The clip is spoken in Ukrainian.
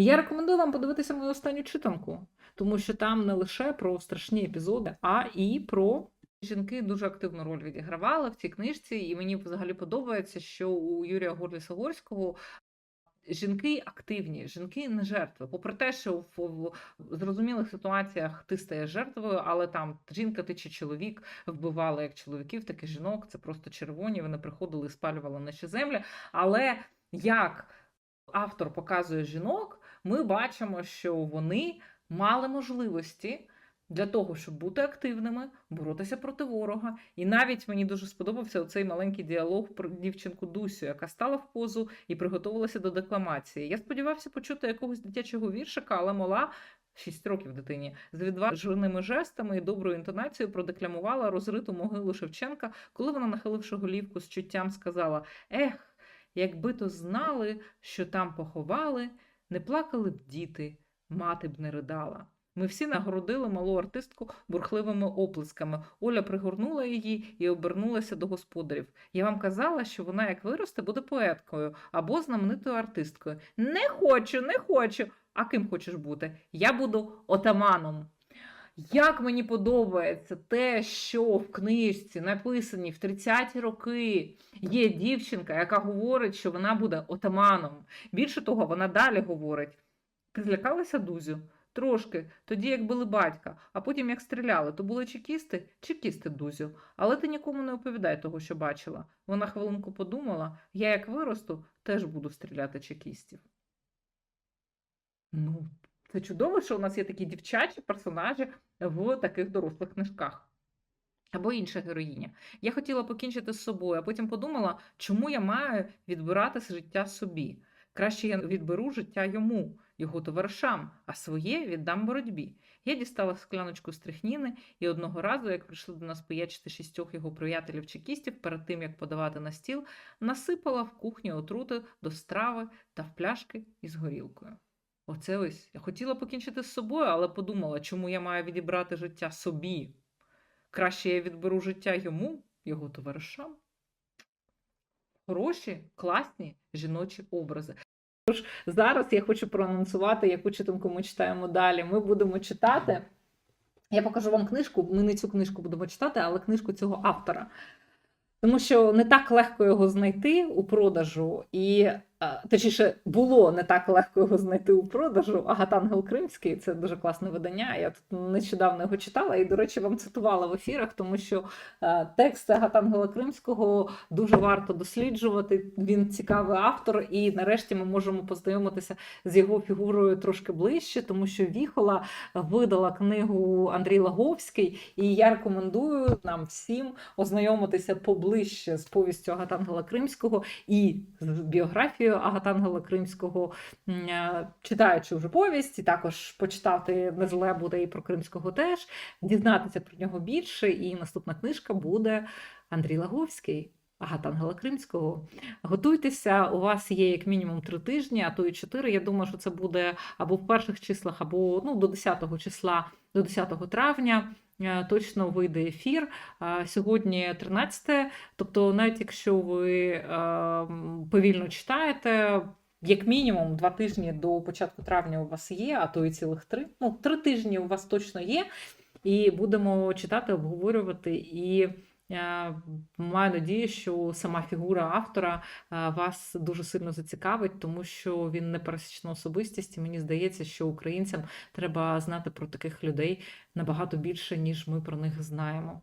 Я рекомендую вам подивитися мою останню читанку, тому що там не лише про страшні епізоди, а і про жінки дуже активну роль відігравали в цій книжці, і мені взагалі подобається, що у Юрія Горліса Горського жінки активні, жінки не жертви. Попри те, що в, в зрозумілих ситуаціях ти стаєш жертвою, але там жінка ти чи чоловік вбивали як чоловіків, так і жінок. Це просто червоні. Вони приходили і спалювали наші землі. Але як автор показує жінок, ми бачимо, що вони мали можливості. Для того, щоб бути активними, боротися проти ворога. І навіть мені дуже сподобався оцей маленький діалог про дівчинку Дусю, яка стала в позу і приготувалася до декламації. Я сподівався почути якогось дитячого віршика, але мала 6 років дитині з відваженими жестами і доброю інтонацією продекламувала розриту могилу Шевченка, коли вона, нахиливши голівку з чуттям, сказала: Ех, якби то знали, що там поховали, не плакали б діти, мати б не ридала. Ми всі нагородили малу артистку бурхливими оплесками. Оля пригорнула її і обернулася до господарів. Я вам казала, що вона, як виросте, буде поеткою або знаменитою артисткою. Не хочу, не хочу. А ким хочеш бути? Я буду отаманом. Як мені подобається те, що в книжці написані в 30-ті роки є дівчинка, яка говорить, що вона буде отаманом. Більше того, вона далі говорить: ти злякалася, Дузю? Трошки, тоді як били батька, а потім як стріляли, то були чекісти, чекісти, Дузю. Але ти нікому не оповідай того, що бачила. Вона хвилинку подумала, я як виросту, теж буду стріляти чекістів. Ну, це чудово, що у нас є такі дівчачі персонажі в таких дорослих книжках. Або інша героїня. Я хотіла покінчити з собою, а потім подумала, чому я маю відбирати життя собі. Краще я відберу життя йому, його товаришам, а своє віддам боротьбі. Я дістала скляночку стрихніни і одного разу, як прийшли до нас пиячити шістьох його приятелів чекістів, перед тим як подавати на стіл, насипала в кухні отрути до страви та в пляшки із горілкою. Оце ось я хотіла покінчити з собою, але подумала, чому я маю відібрати життя собі. Краще я відберу життя йому, його товаришам. Хороші, класні жіночі образи. Тож зараз я хочу проанонсувати, яку читанку ми читаємо далі. Ми будемо читати. Я покажу вам книжку. Ми не цю книжку будемо читати, але книжку цього автора. Тому що не так легко його знайти у продажу, і точніше, було не так легко його знайти у продажу. Агатангел Кримський це дуже класне видання. Я тут нещодавно його читала і, до речі, вам цитувала в ефірах, тому що а, текст Агатангела Кримського дуже варто досліджувати. Він цікавий автор, і нарешті ми можемо познайомитися з його фігурою трошки ближче, тому що Віхола видала книгу Андрій Лаговський, і я рекомендую нам всім ознайомитися поближче з повістю Агатангела Кримського і з біографією Агатангела Кримського, е, читаючи вже повість, і також почитати не зле буде і про Кримського теж, дізнатися про нього більше. І наступна книжка буде Андрій Лаговський. Агатангела Кримського. Готуйтеся, у вас є як мінімум три тижні, а то і чотири. Я думаю, що це буде або в перших числах, або ну, до 10 числа, до 10 травня. Е, Точно вийде ефір. Сьогодні 13, тобто, навіть якщо ви е, повільно читаєте, як мінімум два тижні до початку травня у вас є, а то і цілих три. Ну, три тижні у вас точно є. І будемо читати, обговорювати. І е, маю надію, що сама фігура автора е, вас дуже сильно зацікавить, тому що він не пересічна особистість. І мені здається, що українцям треба знати про таких людей набагато більше, ніж ми про них знаємо.